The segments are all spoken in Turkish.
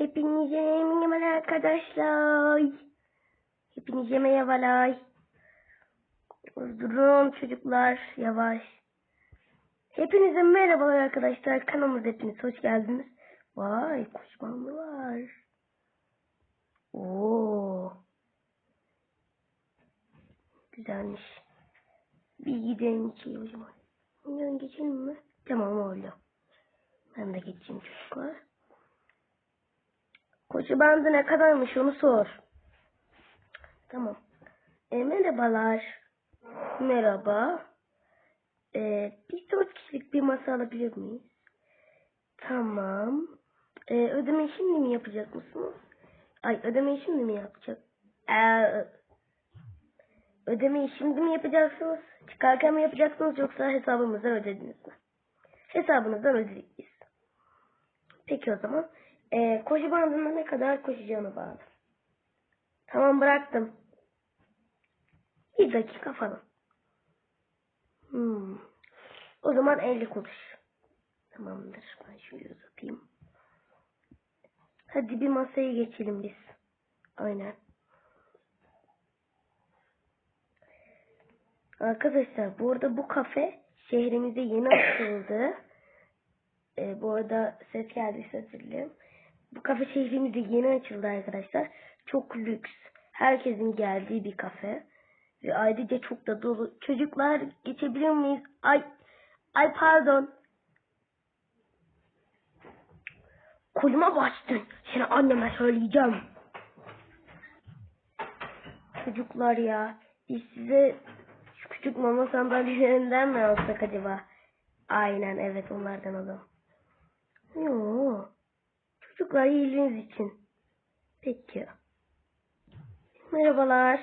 Hepinize merhabalar arkadaşlar. Hepinize merhabalar. Durun çocuklar yavaş. Hepinize merhabalar arkadaşlar. Kanalımıza hepiniz hoş geldiniz. Vay kuşmanlı var. Oo. Güzelmiş. Bir gidelim ki o zaman. Bundan geçelim mi? Tamam oldu. Ben de geçeyim çocuklar. Koşu bandı ne kadarmış onu sor. Tamam. E, merhabalar. Merhaba. E, biz dört kişilik bir masa alabilir miyiz? Tamam. E, ödemeyi şimdi mi yapacak mısınız? Ay ödemeyi şimdi mi yapacak? Ee, ödemeyi şimdi mi yapacaksınız? Çıkarken mi yapacaksınız yoksa hesabımızdan ödediniz mi? Hesabınızdan ödedik. Peki o zaman. Ee, koşu bandında ne kadar koşacağını bağlı. Tamam bıraktım. Bir dakika falan. Hmm. O zaman 50 kuruş. Tamamdır. Ben şöyle uzatayım. Hadi bir masaya geçelim biz. Aynen. Arkadaşlar bu arada bu kafe şehrimizde yeni açıldı. Ee, bu arada ses özür dilerim. Bu kafe şehrimizde yeni açıldı arkadaşlar. Çok lüks. Herkesin geldiği bir kafe. Ve ayrıca çok da dolu. Çocuklar geçebilir miyiz? Ay, ay pardon. Koluma bastın. Seni anneme söyleyeceğim. Çocuklar ya. Biz size şu küçük mama sandalyelerinden mi alsak acaba? Aynen evet onlardan alalım. Yoo. Çocuklar iyiliğiniz için. Peki. Merhabalar.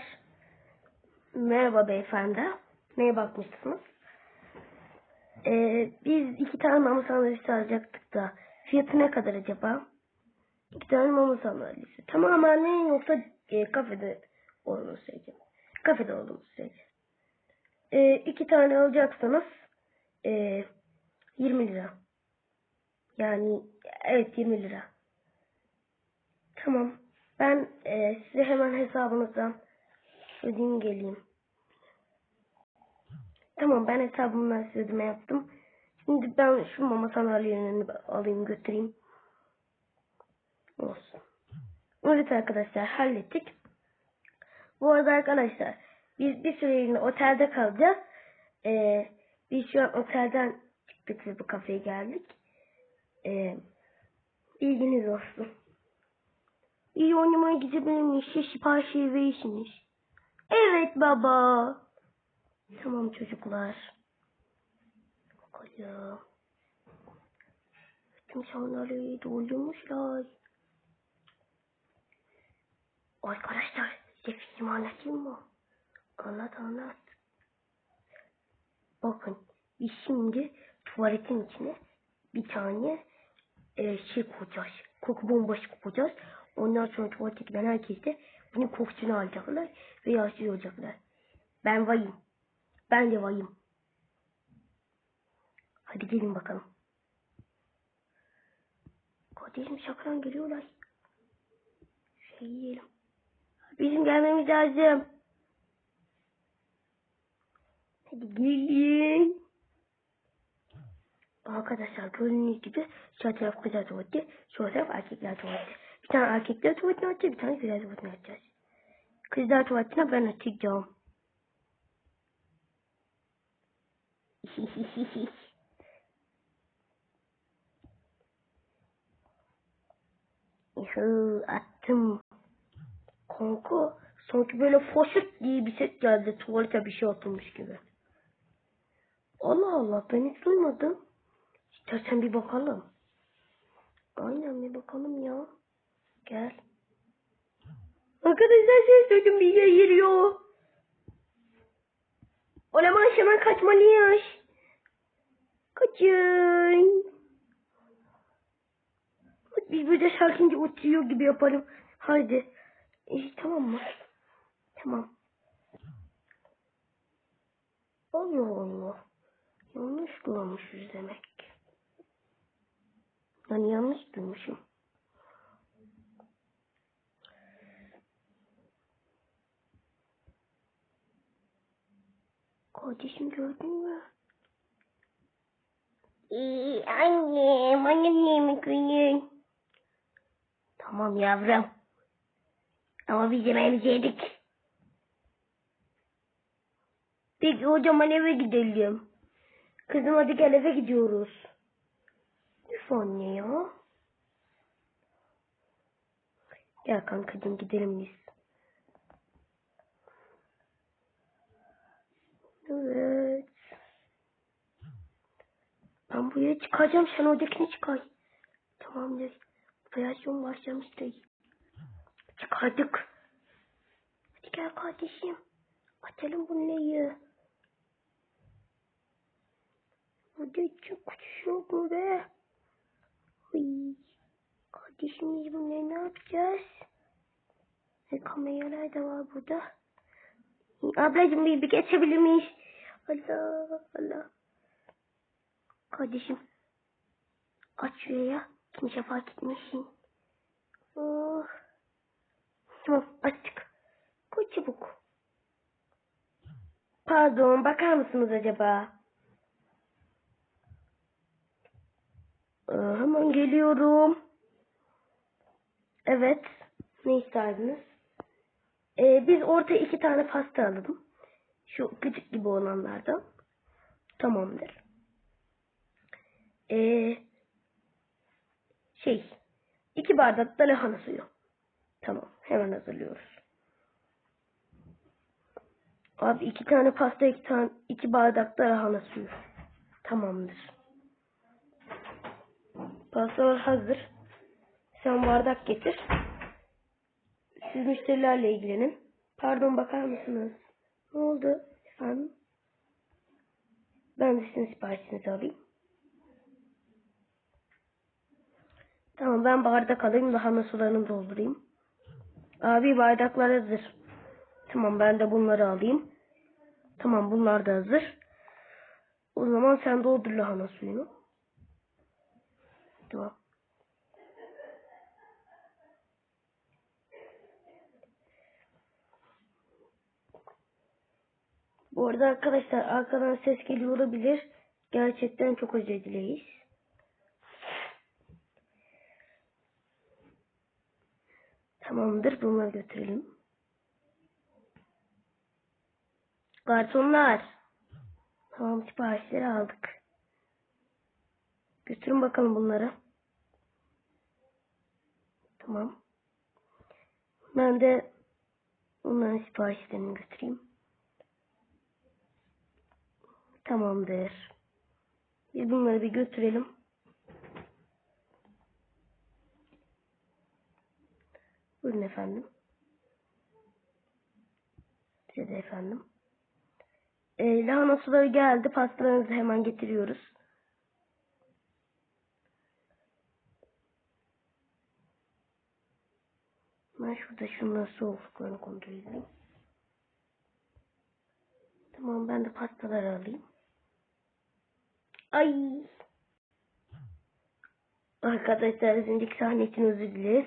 Merhaba beyefendi. Neye bakmışsınız? Ee, biz iki tane mama sandalyesi alacaktık da fiyatı ne kadar acaba? İki tane mama sandalyesi. Tamamen ne yoksa e, kafede olduğumuz sürece. Kafede olduğumuz sürece. E, iki tane alacaksanız e, 20 lira. Yani evet 20 lira. Tamam. Ben e, size hemen hesabınızdan ödeyeyim geleyim. Tamam ben hesabımdan size ödeme yaptım. Şimdi ben şu mama sandalyelerini alayım götüreyim. Olsun. Evet arkadaşlar hallettik. Bu arada arkadaşlar biz bir süreliğine otelde kalacağız. Ee, biz şu an otelden çıktık ve bu kafeye geldik. Ee, bilginiz olsun. İyi oynamaya gidebilir miyiz? Siparişi verirsiniz. Evet baba. Tamam çocuklar. Bakalım. Sandalyeyi doldurmuşlar. Arkadaşlar size film anlatayım mı? Anlat anlat. Bakın biz şimdi tuvaletin içine bir tane e, şey koyacağız. Koku bombası koyacağız. Ondan sonra tuvalete giden herkes de bunun kokusunu alacaklar ve yaşlı olacaklar. Ben vayım. Ben de vayım. Hadi gelin bakalım. Kardeşim şakadan geliyorlar. Şey yiyelim. Bizim gelmemiz lazım. Hadi gelin. Arkadaşlar gördüğünüz gibi şu taraf kızlar tuvaleti, şu taraf erkekler tuvaleti. Bir tane erkekler tuvaletine atacağız, bir tane kızlar tuvaletine atacağız. Kızlar tuvaletine ben atacağım. Yuhu, attım. Kanka sanki böyle foşut diye bir ses geldi tuvalete bir şey atılmış gibi. Allah Allah ben hiç duymadım. İstersen bir bakalım. Aynen bir bakalım ya. Gel. Arkadaşlar şey bir yer giriyor. Olamaz hemen kaçmalıyız. Kaçın. Biz burada sakince oturuyor gibi yapalım. Haydi. İyi tamam mı? Tamam. Allah Allah. Yanlış görmüşüz demek. Yani yanlış duymuşum. Kardeşim gördün mü? Ee, annem, annem yemek yiyin. Tamam yavrum. Ama biz yemeğimizi yedik. Peki o zaman eve gidelim. Kızım hadi gel eve gidiyoruz. Üf anne ya. Gel kankacığım gidelim biz. Evet. Ben buraya çıkacağım. Sen oradakini çıkar. Tamamdır. Operasyon başlamıştır. Çıkardık. Hadi gel kardeşim. Açalım bu neyi? Hadi çok çok mu be? Uy. Kardeşim biz bunları ne yapacağız? E, kameralar da var burada. Ablacığım bir, bir geçebilir miyiz? Allah Allah. Kardeşim. Aç şuraya. Kimse fark etmesin. Oh. Tamam açtık. Koy çabuk. Pardon bakar mısınız acaba? Ee, hemen geliyorum. Evet. Ne isterdiniz? Ee, biz ortaya iki tane pasta alalım. Şu küçük gibi olanlardan. Tamamdır. Ee, şey, iki bardak da lahana suyu. Tamam, hemen hazırlıyoruz. Abi iki tane pasta, iki tane, iki bardak da lahana suyu. Tamamdır. Pastalar hazır. Sen bardak getir. Siz müşterilerle ilgilenin. Pardon bakar mısınız? Ne oldu efendim? Ben de sizin siparişinizi alayım. Tamam ben bardak alayım lahana sularını doldurayım. Abi bardaklar hazır. Tamam ben de bunları alayım. Tamam bunlar da hazır. O zaman sen doldur lahana suyunu. Tamam. Bu arada arkadaşlar arkadan ses geliyor olabilir. Gerçekten çok özür dileyiz. Tamamdır bunları götürelim. Garsonlar. Tamam siparişleri aldık. Götürün bakalım bunları. Tamam. Ben de bunların siparişlerini götüreyim. Tamamdır. Biz bunları bir götürelim. Buyurun efendim. Size de efendim. Ee, lahana suları geldi. Pastalarınızı hemen getiriyoruz. Ben şurada şunların soğukluklarını kontrol edeyim. Tamam ben de pastaları alayım. Ay. Arkadaşlar az önceki sahne için özür dileriz.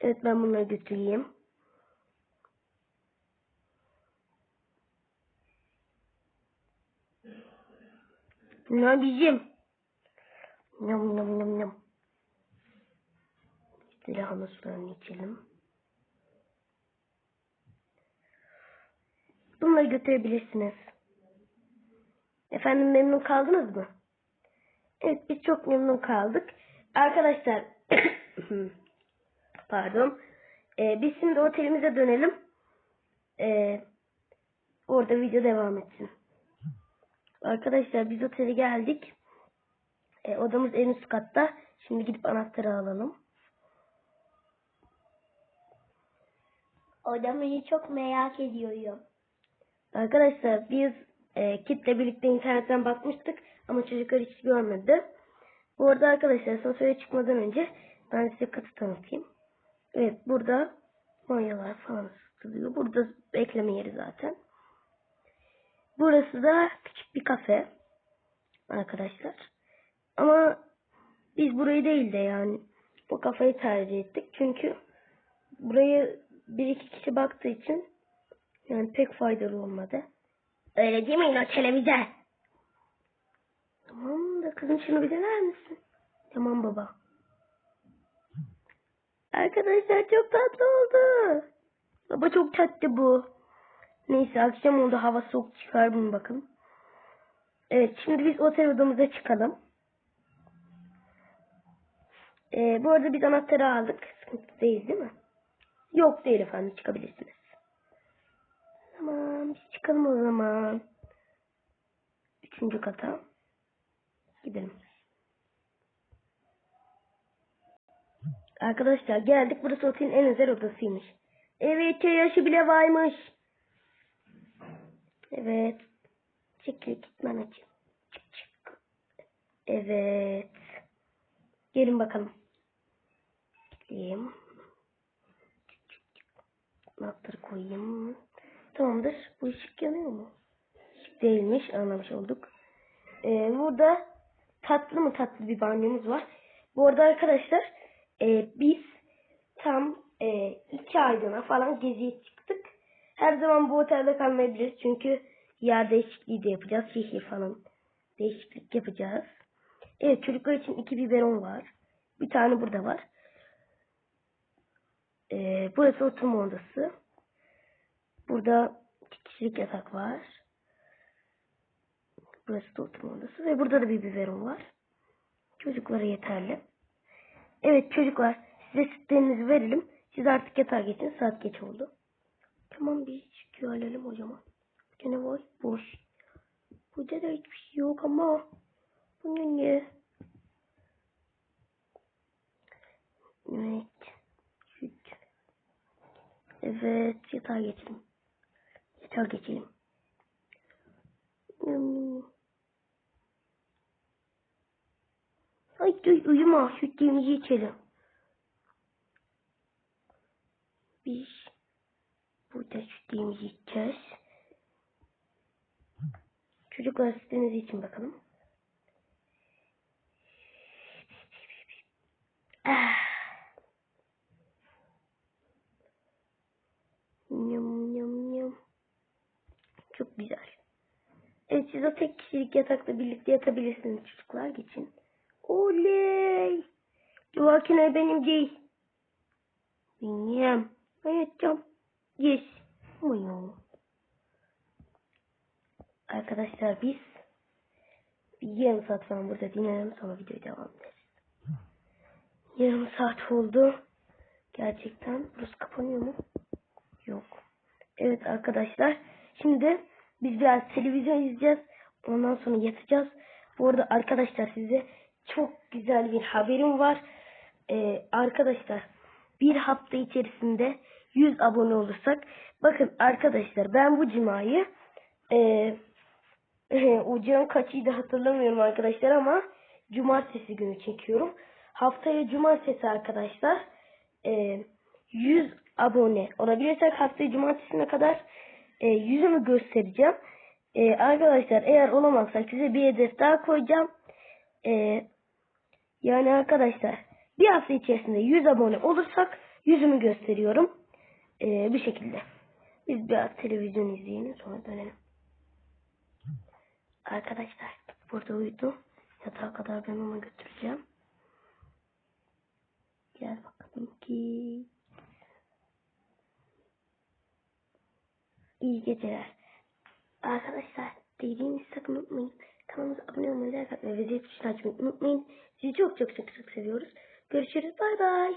Evet ben bunları götüreyim. Ne bizim? Nam nam nam nam. Lahana sularını içelim. Bunları götürebilirsiniz. Efendim memnun kaldınız mı? Evet biz çok memnun kaldık. Arkadaşlar pardon. Ee, biz şimdi otelimize dönelim. Ee, orada video devam etsin. Arkadaşlar biz otele geldik. Ee, odamız en üst katta. Şimdi gidip anahtarı alalım. Odamı çok merak ediyorum. Arkadaşlar biz e, kitle birlikte internetten bakmıştık ama çocuklar hiç görmedi. Bu arada arkadaşlar asansöre çıkmadan önce ben size katı tanıtayım. Evet burada banyolar falan ısıtılıyor. Burada bekleme yeri zaten. Burası da küçük bir kafe arkadaşlar. Ama biz burayı değil de yani bu kafayı tercih ettik. Çünkü burayı bir iki kişi baktığı için yani pek faydalı olmadı. Öyle demeyin o televizyon. Tamam da kızım şunu dener misin? Tamam baba. Arkadaşlar çok tatlı oldu. Baba çok tatlı bu. Neyse akşam oldu hava soğuk çıkar bunu bakın. Evet şimdi biz otel odamıza çıkalım. Ee, bu arada biz anahtarı aldık. Sıkıntı değil değil mi? Yok değil efendim çıkabilirsiniz. Tamam biz çıkalım o zaman. Üçüncü kata. Gidelim. Arkadaşlar geldik. Burası otelin en özel odasıymış. Evet yaşı bile varmış. Evet. Çekil gitmen çık. Evet. Gelin bakalım. Gideyim. Anahtarı koyayım. Tamamdır. Bu ışık yanıyor mu? Değilmiş. Anlamış olduk. Ee, burada tatlı mı tatlı bir banyomuz var. Bu arada arkadaşlar e, biz tam e, iki aylığına falan geziye çıktık. Her zaman bu otelde kalmayabiliriz. Çünkü yer değişikliği de yapacağız. Şehir falan değişiklik yapacağız. Evet çocuklar için iki biberon var. Bir tane burada var. Ee, burası oturma odası. Burada iki kişilik yatak var. Burası da oturma odası. Ve burada da bir biberon var. Çocuklara yeterli. Evet çocuklar size sütlerinizi verelim. Siz artık yatağa geçin. Saat geç oldu. Tamam bir çıkıyor alalım o zaman. Gene var boş. Burada da hiçbir şey yok ama. Bu ne ne? Evet. Süt. Evet yatağa geçelim. Yatağa geçelim. Hmm. Ay dur uyuma sütlerimizi içelim. Biz burada sütlerimizi içeceğiz. Çocuklar sütlerinizi için bakalım. Ah. Yum yum. Çok güzel. Evet siz o tek kişilik yatakla birlikte yatabilirsiniz çocuklar geçin. Oley. Duvarkine benim değil. Benim. Ben yatacağım. Yes. Muyo. Arkadaşlar biz bir yarım saat falan burada dinlenelim sonra videoya devam ederiz. Yarım saat oldu. Gerçekten. Burası kapanıyor mu? Yok. Evet arkadaşlar. Şimdi biz biraz televizyon izleyeceğiz. Ondan sonra yatacağız. Bu arada arkadaşlar size çok güzel bir haberim var. Ee, arkadaşlar bir hafta içerisinde 100 abone olursak bakın arkadaşlar ben bu cumayı e, ocağın kaçıydı hatırlamıyorum arkadaşlar ama cumartesi günü çekiyorum. Haftaya cumartesi arkadaşlar e, 100 abone olabilirsek haftaya cumartesine kadar e, yüzümü göstereceğim. E, arkadaşlar eğer olamazsak size bir hedef daha koyacağım. E, yani arkadaşlar bir hafta içerisinde 100 abone olursak yüzümü gösteriyorum. E, bir şekilde. Biz biraz televizyon izleyelim sonra dönelim. Arkadaşlar burada uyudu. Yatağa kadar ben onu götüreceğim. Gel bakalım ki. İyi geceler. Arkadaşlar dediğinizi sakın unutmayın. Kanalımıza abone olmayı, like atmayı ve zil tuşunu açmayı unutmayın. Sizi çok çok çok çok seviyoruz. Görüşürüz. Bay bay.